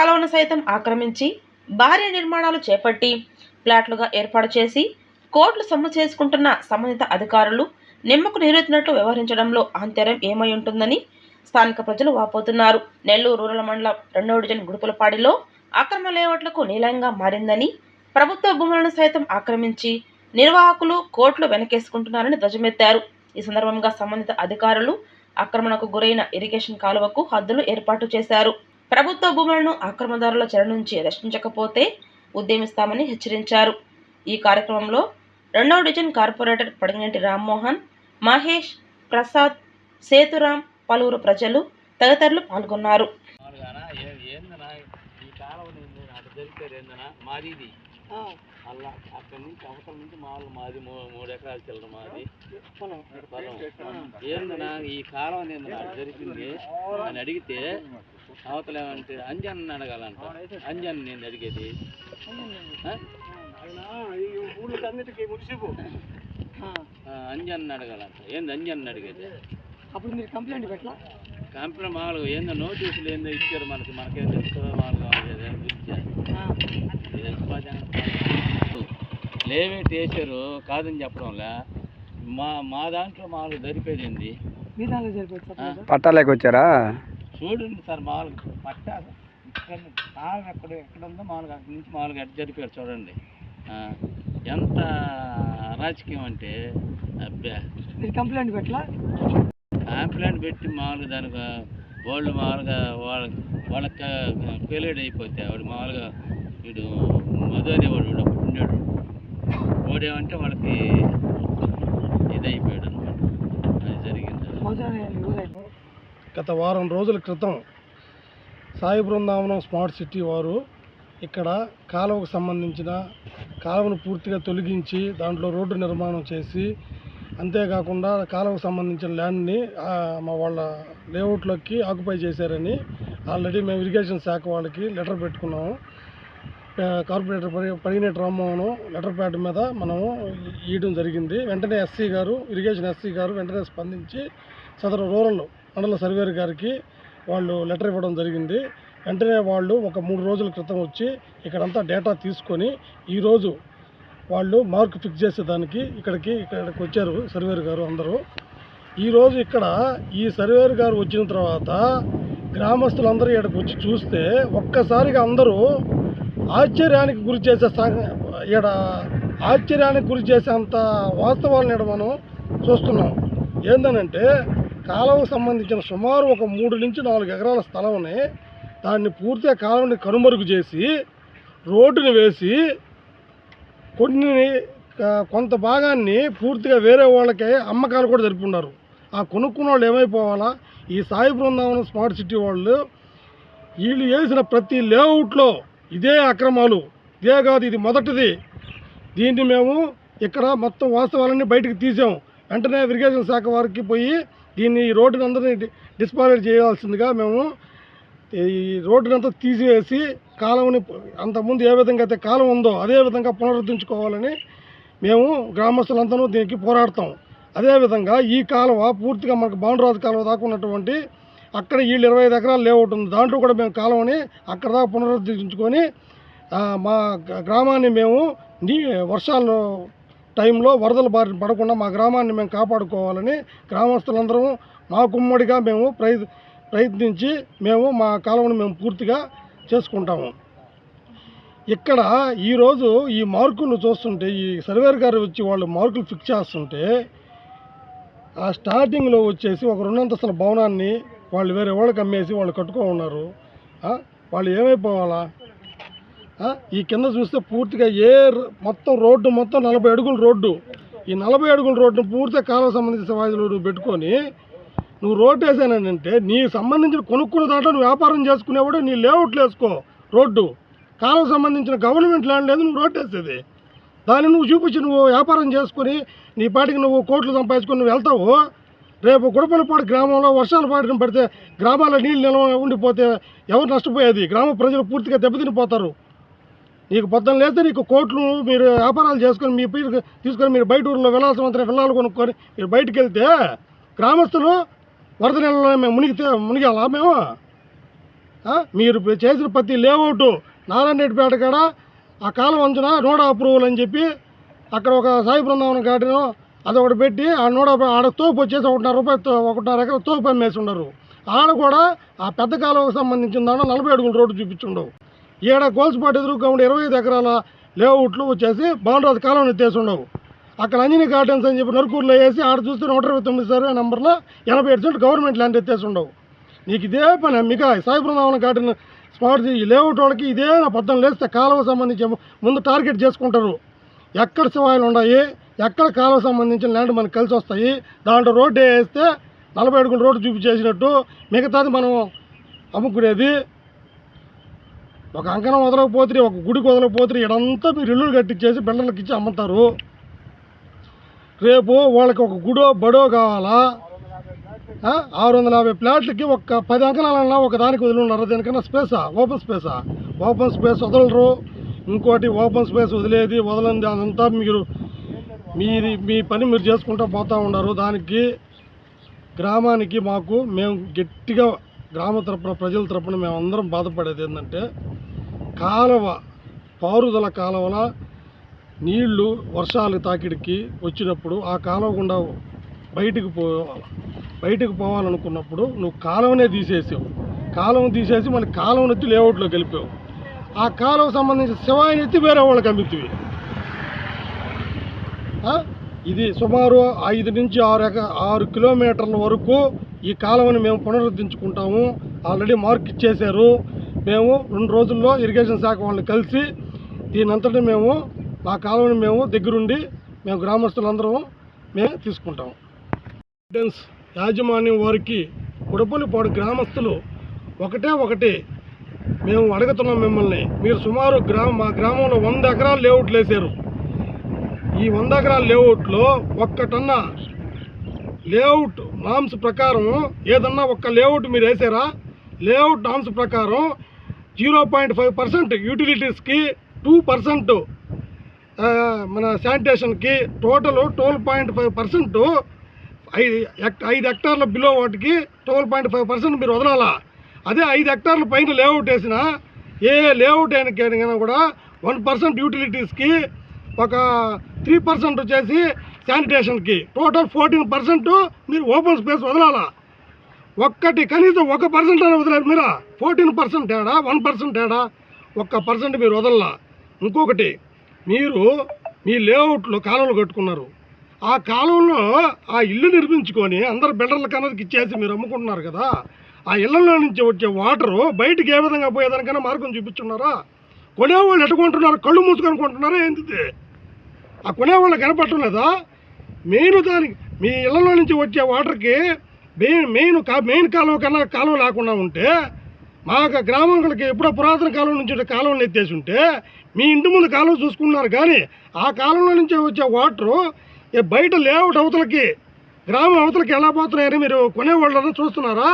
కాలువను సైతం ఆక్రమించి భారీ నిర్మాణాలు చేపట్టి ప్లాట్లుగా ఏర్పాటు చేసి కోట్లు సొమ్ము చేసుకుంటున్న సంబంధిత అధికారులు నిమ్మకు నీరెత్తినట్లు వ్యవహరించడంలో ఆంతర్యం ఏమై ఉంటుందని స్థానిక ప్రజలు వాపోతున్నారు. నెల్లూరు రూరల్ మండలం రెండవ డివిజన్ గుడుపులపాడిలో అక్రమ లేఅవుట్లకు నీలంగా మారిందని ప్రభుత్వ భూములను సైతం ఆక్రమించి నిర్వాహకులు కోట్లు వెనకేసుకుంటున్నారని ధ్వజమెత్తారు. ఈ సందర్భంగా సంబంధిత అధికారులు ఆక్రమణకు గురైన ఇరిగేషన్ కాలువకు హద్దులు ఏర్పాటు చేశారు. ప్రభుత్వ భూములను ఆక్రమణదారుల చెర నుంచి రక్షించకపోతే ఉద్యమిస్తామని హెచ్చరించారు. ఈ కార్యక్రమంలో రెండవ డివిజన్ కార్పొరేటర్ పడిగినటి రామ్మోహన్ మహేష్ ప్రసాద్ సేతురాం పలువురు ప్రజలు తదితరులు పాల్గొన్నారు. మాది ఇది. అలా అక్కడి నుంచి అవతల నుంచి మామూలు మాది మూడు ఎకరాలు చిల్లర మాది. పొలం ఏందనా ఈ కాలం ఏందనా అటు జరిపింది అని అడిగితే అవతల ఏమంటే అంజన్ అడగాలంట. అంజన్ నేను అడిగేది. అంజన్ అడగాలంట. ఏంది అంజన్ అడిగేది? అప్పుడు మీరు కంప్లైంట్ పెట్టలా? కంపెనీ మామూలుగా ఏందో నోటీసులు ఏందో ఇచ్చారు మనకి మనకేం తెలుస్తుందో మామూలుగా లేవేట్ వేసారు కాదని చెప్పడంలే మా మా దాంట్లో మామూలుగా జరిపేది మీ దాంట్లో. పట్టాలేకి వచ్చారా చూడండి సార్ మామూలుగా పట్టా ఇక్కడ కాలం ఎక్కడ ఎక్కడ ఉందో మామూలుగా అక్కడి నుంచి మామూలుగా ఎట్ట జరిపారు చూడండి ఎంత రాజకీయం అంటే కంప్లైంట్ పెట్టలా కంప్లైంట్ పెట్టి మామూలుగా దానికి వాళ్ళు మామూలుగా వాళ్ళ వాళ్ళకి ఫెయిల్డ్ అయిపోతే వాడు మామూలుగా వీడు మధు అనేవాడు వీడు అప్పుడు ఉన్నాడు. వాడేమంటే వాళ్ళకి ఇది అయిపోయాడు అనమాట అది జరిగింది గత వారం రోజుల క్రితం సాయి బృందావనం స్మార్ట్ సిటీ వారు ఇక్కడ కాలువకు సంబంధించిన కాలువను పూర్తిగా తొలగించి దాంట్లో రోడ్డు నిర్మాణం చేసి అంతేకాకుండా కాలువకు సంబంధించిన ల్యాండ్ని మా వాళ్ళ లేఅవుట్లోకి ఆక్యుపై చేశారని ఆల్రెడీ మేము ఇరిగేషన్ శాఖ వాళ్ళకి లెటర్ పెట్టుకున్నాము. కార్పొరేటర్ పడి పడిన రామ్మోహన్ లెటర్ ప్యాడ్ మీద మనము ఇవ్వడం జరిగింది. వెంటనే ఎస్సీ గారు ఇరిగేషన్ ఎస్సీ గారు వెంటనే స్పందించి సదరు రూరల్ మండల సర్వేర్ గారికి వాళ్ళు లెటర్ ఇవ్వడం జరిగింది. వెంటనే వాళ్ళు ఒక మూడు రోజుల క్రితం వచ్చి ఇక్కడంతా డేటా తీసుకొని ఈరోజు వాళ్ళు మార్క్ ఫిక్స్ చేసేదానికి ఇక్కడికి ఇక్కడికి వచ్చారు సర్వేర్ గారు అందరూ. ఈరోజు ఇక్కడ ఈ సర్వేర్ గారు వచ్చిన తర్వాత గ్రామస్తులందరూ ఇక్కడికి వచ్చి చూస్తే ఒక్కసారిగా అందరూ ఆశ్చర్యానికి గురి చేసే ఇక్కడ ఆశ్చర్యానికి గురి చేసేంత వాస్తవాలను ఇక్కడ మనం చూస్తున్నాం. ఏందనంటే కాలువకు సంబంధించిన సుమారు ఒక మూడు నుంచి నాలుగు ఎకరాల స్థలంని దాన్ని పూర్తిగా కాలువని కనుమరుగు చేసి రోడ్డుని వేసి కొన్ని కొంత భాగాన్ని పూర్తిగా వేరే వాళ్ళకి అమ్మకాలు కూడా జరుపుకున్నారు. ఆ కొనుక్కున్న వాళ్ళు ఏమైపోవాలా? ఈ సాయి బృందావనం స్మార్ట్ సిటీ వాళ్ళు వీళ్ళు వేసిన ప్రతి లేఅవుట్లో ఇదే అక్రమాలు. ఇదే కాదు ఇది మొదటిది. దీన్ని మేము ఇక్కడ మొత్తం వాస్తవాలన్నీ బయటకు తీసాం. వెంటనే ఇరిగేషన్ శాఖ వారికి పోయి దీన్ని ఈ రోడ్డుని అందరినీ డిస్పాలేట్ చేయాల్సిందిగా మేము ఈ రోడ్డునంతా తీసివేసి కాలువని అంతకుముందు ఏ విధంగా అయితే కాలం ఉందో అదే విధంగా పునరుద్ధరించుకోవాలని మేము గ్రామస్తులందరూ దీనికి పోరాడతాం. అదేవిధంగా ఈ కాలువ పూర్తిగా మనకు బాండరాజు కాలువ దాకా ఉన్నటువంటి అక్కడ వీళ్ళు ఇరవై ఐదు ఎకరాలు లేఅవుట్ ఉంది. దాంట్లో కూడా మేము కాలువని అక్కడ దాకా పునరుద్ధరించుకొని మా గ్రామాన్ని మేము నీ వర్షాలు టైంలో వరదల బారిన పడకుండా మా గ్రామాన్ని మేము కాపాడుకోవాలని గ్రామస్తులందరూ మా కుమ్మడిగా మేము ప్రయ ప్రయత్నించి మేము మా కాలువను మేము పూర్తిగా చేసుకుంటాము. ఇక్కడ ఈరోజు ఈ మార్కులు చూస్తుంటే ఈ సర్వేర్ గారు వచ్చి వాళ్ళు మార్కులు ఫిక్స్ చేస్తుంటే ఆ స్టార్టింగ్లో వచ్చేసి ఒక రెండంతస్తుల భవనాన్ని వాళ్ళు వేరే వాళ్ళకి అమ్మేసి వాళ్ళు కట్టుకో ఉన్నారు వాళ్ళు ఏమైపోవాలా? ఈ కింద చూస్తే పూర్తిగా ఏ మొత్తం రోడ్డు మొత్తం నలభై అడుగుల రోడ్డు. ఈ నలభై అడుగుల రోడ్డును పూర్తిగా కాలువ సంబంధించిన వాయిదాలు పెట్టుకొని నువ్వు రోడ్డు వేసానంటే నీ సంబంధించిన కొనుక్కున్న దాంట్లో నువ్వు వ్యాపారం చేసుకునేవాడు నీ లేఅవుట్లు వేసుకో రోడ్డు. కాలువ సంబంధించిన గవర్నమెంట్ ల్యాండ్ లేదు నువ్వు రోడ్డు వేసేది. దాన్ని నువ్వు చూపించి నువ్వు వ్యాపారం చేసుకొని నీ పాటికి నువ్వు కోట్లు సంపాదించుకొని నువ్వు వెళ్తావు. రేపు గుడపలపాడు గ్రామంలో వర్షాలు పాడిన పడితే గ్రామాల్లో నీళ్ళు నిల్వ ఉండిపోతే ఎవరు నష్టపోయేది? గ్రామ ప్రజలు పూర్తిగా దెబ్బతినిపోతారు. నీకు పొద్దున లేస్తే నీకు కోట్లు మీరు వ్యాపారాలు చేసుకొని మీ పీరు తీసుకొని మీరు బయట ఊళ్ళో వెళ్ళాల్సిన వెళ్ళాలి కొనుక్కొని మీరు బయటికి వెళ్తే గ్రామస్తులు వరద నెలలో మేము మునిగితే మునిగాలా మేము? మీరు చేసిన ప్రతి లేఅవుట్ నారాయణరెడ్డిపేట కాడ ఆ కాలం అంచున నోడా అప్రూవల్ అని చెప్పి అక్కడ ఒక సాయి బృందావనం గార్డెన్ అదొకటి పెట్టి ఆ నూడ ఆడ తోపు వచ్చేసి ఒకటిన్నర రూపాయలు ఒకటిన్నర ఎకరం తోపు అమ్మేసి ఉండరు ఆడ కూడా ఆ పెద్ద కాలువకు సంబంధించిన దాంట్లో నలభై అడుగుల రోడ్డు చూపించుండవు. ఈడ గోల్స్పాటు ఎదురుగా ఉండే ఇరవై ఐదు ఎకరాల లేఅవుట్లు వచ్చేసి బాలరాజు కాలువని ఎత్తేసి ఉండవు అక్కడ అంజనీ గార్డెన్స్ అని చెప్పి నరుకూరులో వేసి ఆడ చూస్తే నూట ఇరవై తొమ్మిది సర్వే నెంబర్లో ఎనభై ఏడు సెంట్లు గవర్నమెంట్ ల్యాండ్ ఎత్తేసి ఉండవు నీకు ఇదే పని మీకు సాయి గార్డెన్ స్మార్ట్ ఈ లేఅవుట్ వాళ్ళకి ఇదే నా పద్దం లేస్తే కాలువ సంబంధించి ముందు టార్గెట్ చేసుకుంటారు. ఎక్కడ శివాయిలు ఉన్నాయి ఎక్కడ కాలువ సంబంధించిన ల్యాండ్ మనకు కలిసి వస్తాయి దాంట్లో రోడ్డు వేస్తే నలభై అడుగుల రోడ్డు చూపించేసినట్టు మిగతాది మనం అమ్ముకునేది. ఒక అంకణం వదలకపోతే ఒక గుడికి వదలకపోతే ఇడంతా మీరు ఇల్లు కట్టించేసి బిల్డర్లకు ఇచ్చి అమ్ముతారు. రేపు వాళ్ళకి ఒక గుడో బడో కావాలా? ఆరు వందల యాభై ప్లాట్లకి ఒక పది అంకణాలన్నా ఒక దానికి వదిలిన్నారు దేనికన్నా స్పేసా? ఓపెన్ స్పేసా? ఓపెన్ స్పేస్ వదలరు. ఇంకోటి ఓపెన్ స్పేస్ వదిలేది వదలంది అదంతా మీరు మీది మీ పని మీరు చేసుకుంటూ పోతూ ఉన్నారు దానికి గ్రామానికి మాకు మేము గట్టిగా గ్రామ తరపున ప్రజల తరపున మేమందరం బాధపడేది ఏంటంటే కాలువ పారుదల కాలువల నీళ్ళు వర్షాలు తాకిడికి వచ్చినప్పుడు ఆ కాలువ గుండా బయటికి పోవాలి బయటకు పోవాలనుకున్నప్పుడు నువ్వు కాలువనే తీసేసావు. కాలువ తీసేసి మళ్ళీ కాలువను ఎత్తి లేఅవుట్లో కలిపావు. ఆ కాలువ సంబంధించిన శివాయిని ఎత్తి వేరే వాళ్ళకి అమ్మితివి. ఇది సుమారు ఐదు నుంచి ఆరు ఎక ఆరు కిలోమీటర్ల వరకు ఈ కాలువని మేము పునరుద్ధరించుకుంటాము. ఆల్రెడీ మార్క్ ఇచ్చేశారు. మేము రెండు రోజుల్లో ఇరిగేషన్ శాఖ వాళ్ళని కలిసి దీనంతటి మేము ఆ కాలువని మేము దగ్గరుండి మేము గ్రామస్తులందరం మేము తీసుకుంటాము. గార్డెన్స్ యాజమాన్యం వారికి ఉడపల్లిపాడు గ్రామస్తులు ఒకటే ఒకటి మేము అడుగుతున్నాం మిమ్మల్ని. మీరు సుమారు గ్రామ మా గ్రామంలో వంద ఎకరాలు లేఅవుట్లు వేసారు ఈ వంద ఎకరాల లేఅవుట్లో ఒక్కటన్నా లేఅవుట్ నామ్స్ ప్రకారం ఏదన్నా ఒక్క లేఅవుట్ మీరు వేసారా? లేఅవుట్ నామ్స్ ప్రకారం జీరో పాయింట్ ఫైవ్ పర్సెంట్ యూటిలిటీస్కి టూ పర్సెంట్ మన శానిటేషన్కి total twelve point five percent ఐదు ఐదు హెక్టార్ల బిలో వాటికి ట్వెల్వ్ పాయింట్ ఫైవ్ పర్సెంట్ మీరు వదలాలా? అదే ఐదు హెక్టార్ల పైన లేఅవుట్ వేసిన ఏ లేఅవుట్ అయినా కూడా వన్ పర్సెంట్ యూటిలిటీస్కి ఒక త్రీ పర్సెంట్ వచ్చేసి శానిటేషన్కి. టోటల్ ఫోర్టీన్ పర్సెంట్ మీరు ఓపెన్ స్పేస్ వదలాలా? ఒక్కటి కనీసం ఒక పర్సెంట్ అయినా వదిలేరు మీరా? ఫోర్టీన్ పర్సెంట్ ఏడా వన్ పర్సెంట్ ఏడా ఒక్క పర్సెంట్ మీరు వదలలా? ఇంకొకటి మీరు మీ లేఅవుట్లో కాలువలు కట్టుకున్నారు. ఆ కాలంలో ఆ ఇల్లు నిర్మించుకొని అందరు బిల్డర్ల కన్నదికి ఇచ్చేసి మీరు అమ్ముకుంటున్నారు కదా ఆ ఇళ్ళలో నుంచి వచ్చే వాటరు బయటికి ఏ విధంగా పోయేదానికైనా మార్గం చూపించున్నారా కొనేవాళ్ళు ఎట్టుకుంటున్నారు కళ్ళు మూసుకొని కొంటున్నారా? ఏంటిది? ఆ కొనేవాళ్ళు కనపడటం లేదా మెయిన్ దానికి మీ ఇళ్ళలో నుంచి వచ్చే వాటర్కి మెయిన్ మెయిన్ కా మెయిన్ కాలువ కన్నా కాలువ లేకుండా ఉంటే మా గ్రామంలోకి ఎప్పుడో పురాతన కాలం నుంచి కాలువలు ఎత్తేసి ఉంటే మీ ఇంటి ముందు కాలువ చూసుకున్నారు కానీ ఆ కాలంలో నుంచి వచ్చే వాటరు బయట లేఅవుట్ అవతలకి గ్రామం అవతలకి ఎలా పోతున్నాయని మీరు కొనేవాళ్ళని చూస్తున్నారా?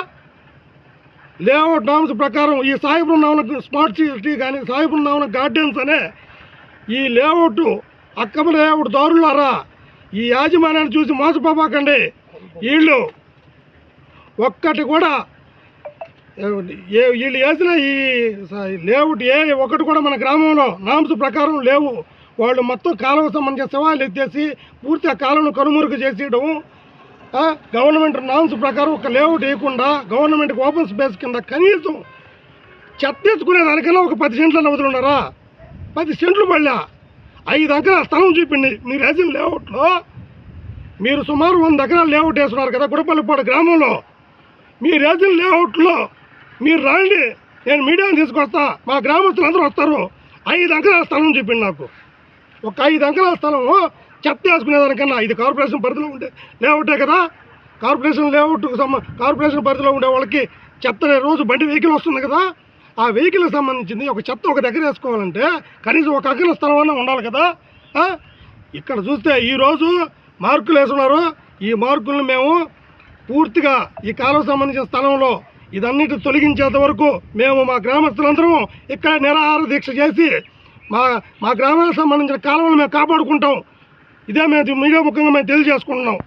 లేఅవుట్ నామ్స్ ప్రకారం ఈ సాయి బృందావనం స్మార్ట్ సిటీ కానీ సాయి బృందావనం గార్డెన్స్ అనే ఈ లేఅవుట్ అక్కమ లేఅవుట్ దారులారా. ఈ యాజమాన్యాన్ని చూసి మోసపోబాకండి. వీళ్ళు ఒక్కటి కూడా ఏ వీళ్ళు వేసిన ఈ స- ఏ ఒకటి కూడా మన గ్రామంలో నామ్స్ ప్రకారం లేవు. వాళ్ళు మొత్తం కాలువ సంబంధించిన సవాళ్ళు ఎత్తేసి పూర్తి ఆ కాలువను కనుమరుగు చేసేయడం గవర్నమెంట్ నామ్స్ ప్రకారం ఒక లేఅవుట్ వేయకుండా గవర్నమెంట్కి ఓపెన్ స్పేస్ కింద కనీసం చెత్త ఎత్తుకునే దానికన్నా ఒక పది సెంట్లు వదులున్నారా పది సెంట్లు పడలే. ఐదు ఎకరాల స్థలం చూపిండి మీరు వేసిన లేఅవుట్లో మీరు సుమారు వంద ఎకరాలు లేఅవుట్ వేస్తున్నారు కదా గుడపల్లిపాడు గ్రామంలో. మీరు వేసిన లేఅవుట్లో మీరు రండి నేను మీడియాని తీసుకొస్తా మా గ్రామస్తులు అందరూ వస్తారు. ఐదు ఎకరాల స్థలం చూపిండి నాకు. ఒక ఐదు ఎకరాల స్థలము చెత్త వేసుకునేదానికన్నా ఇది కార్పొరేషన్ పరిధిలో ఉండే లేఅవుటే కదా. కార్పొరేషన్ లేఅవుట్ సంబ కార్పొరేషన్ పరిధిలో ఉండే వాళ్ళకి చెత్త రోజు బండి వెహికల్ వస్తుంది కదా. ఆ వెహికల్కి సంబంధించింది ఒక చెత్త ఒక దగ్గర వేసుకోవాలంటే కనీసం ఒక ఎకరం స్థలం ఉండాలి కదా? ఇక్కడ చూస్తే ఈరోజు మార్కులు వేస్తున్నారు ఈ మార్కులను మేము పూర్తిగా ఈ కాలువ సంబంధించిన స్థలంలో ఇదన్నిటి తొలగించేంత వరకు మేము మా గ్రామస్తులందరం ఇక్కడ నిరాహార దీక్ష చేసి మా మా గ్రామాలకు సంబంధించిన కాలువలు మేము కాపాడుకుంటాం. ఇదే మేము మీడియా ముఖంగా మేము తెలియజేసుకుంటున్నాం.